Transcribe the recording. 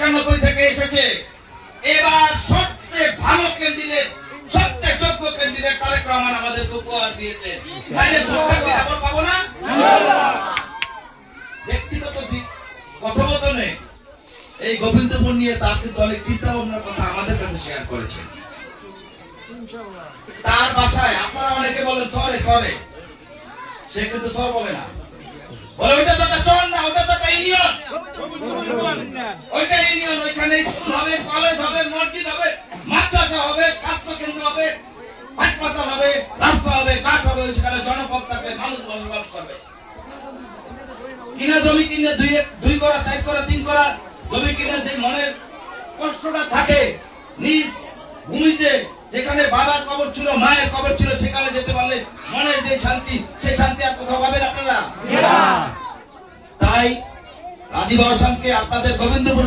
একানব্বই থেকে এসেছে। এবার সবচেয়ে ভালো ক্যান্ডিডেট, সবচেয়ে যোগ্য তারেক রহমান আমাদেরকে উপহার দিয়েছে। পাবো না? এই গোবিন্দপুর নিয়ে তার কিন্তু অনেক চিন্তা ভাবনার কথা আমাদের কাছে শেয়ার করেছে। তার বাসায় আপনারা অনেকে বলেন, সরে সরে। সে কিন্তু সর বলে না। ওইখানে স্কুল হবে কলেজ হবে মসজিদ হবে মাদ্রাসা হবে স্বাস্থ্য কেন্দ্র হবে হাসপাতাল হবে রাস্তা হবে কাঠ হবে সেখানে জনপদ থাকবে মানুষ বসবাস করবে। কিনা জমি কিনে দুই দুই করা চার করা তিন করা জমি কিনে যে মনের কষ্টটা থাকে নিজ ভূমিতে যেখানে বাবার কবর ছিল মায়ের কবর ছিল সেখানে যেতে পারলে মনে যে শান্তি সেই শান্তি আর কোথাও পাবেন আপনারা? তাই রাজীব আসামকে আপনাদের গোবিন্দপুর